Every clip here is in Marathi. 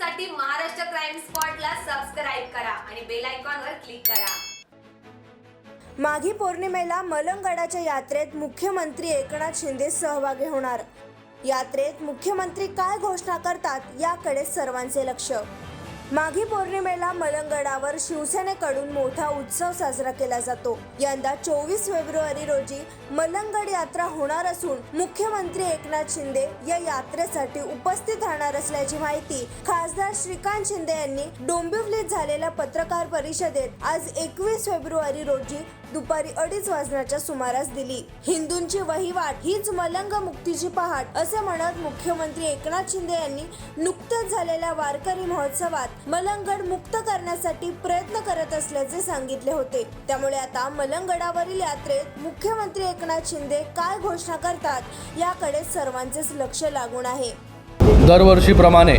साठी महाराष्ट्र क्राईम स्पॉटला सबस्क्राईब करा आणि बेल आयकॉनवर क्लिक करा. माघी पौर्णिमेला मलंगडाच्या यात्रेत मुख्यमंत्री एकनाथ शिंदे सहभागी होणार. यात्रेत मुख्यमंत्री काय घोषणा करतात याकडे सर्वांचे लक्ष. माघी पौर्णिमेला मलंगडावर शिवसेनेकडून मोठा उत्सव साजरा केला जातो. यंदा चोवीस फेब्रुवारी रोजी मलंगड यात्रा होणार असून मुख्यमंत्री एकनाथ शिंदे या यात्रेसाठी उपस्थित राहणार असल्याची माहिती खासदार श्रीकांत शिंदे यांनी डोंबिवलीत झालेल्या पत्रकार परिषदेत आज एकवीस फेब्रुवारी रोजी दुपारी अडीच वाजण्याच्या सुमारास दिली. हिंदूंची वहिवाट हीच मलंग मुक्तीची पहाट असे म्हणत मुख्यमंत्री एकनाथ शिंदे यांनी नुकत्याच झालेल्या वारकरी महोत्सवात मलंगड मुक्त करण्यासाठी प्रयत्न करत असल्याचे सांगितले होते. त्यामुळे आता मलंगडावरील यात्रेत मुख्यमंत्री एकनाथ शिंदे काय घोषणा करतात याकडे सर्वांचेच लक्ष लागून आहे. दरवर्षीप्रमाणे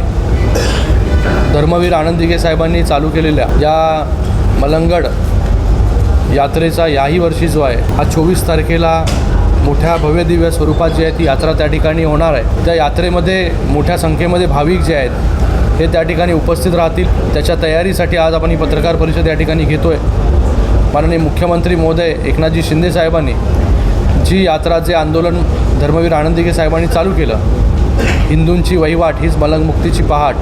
धर्मवीर आनंद दिघे साहेबांनी चालू केलेल्या या मलंगड यात्रेचा याही वर्षी जो आहे हा चोवीस तारखेला मोठ्या भव्यदिव्य स्वरूपात जी आहे ती यात्रा त्या ठिकाणी होणार आहे. त्या यात्रेमध्ये मोठ्या संख्येमध्ये भाविक जे आहेत हे त्या ठिकाणी उपस्थित राहतील. त्याच्या तयारीसाठी आज आपण ही पत्रकार परिषद या ठिकाणी घेतो आहे माननीय मुख्यमंत्री महोदय एकनाथजी शिंदे साहेबांनी जी यात्रा जे आंदोलन धर्मवीर आनंदीगे साहेबांनी चालू केलं हिंदूंची वहिवाट हीच मलंगमुक्तीची पहाट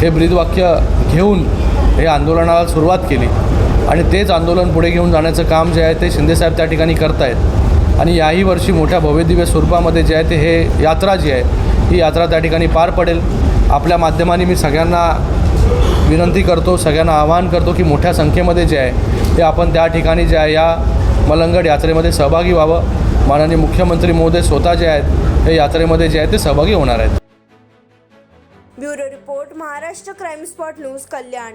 हे ब्रीदवाक्य घेऊन हे आंदोलनाला सुरुवात केली आणि तेच आंदोलन पुढे घेऊन जाण्याचं काम जे आहे ते शिंदेसाहेब त्या ठिकाणी करत आहेत आणि याही वर्षी मोठ्या भव्यदिव्य स्वरूपामध्ये जे आहे ते हे यात्रा जी आहे ही यात्रा त्या ठिकाणी पार पडेल. आपल्या माध्यमाने मी सगळ्यांना विनंती करतो सगळ्यांना आवाहन करतो की मोठ्या संख्येमध्ये जे आहे ते आपण त्या ठिकाणी जे आहे या मलंगड यात्रेमध्ये सहभागी व्हावं. माननीय मुख्यमंत्री मोदी स्वतः जे आहेत हे यात्रेमध्ये जे आहे ते सहभागी होणार आहेत. Bureau report Maharashtra crime spot news Kalyan.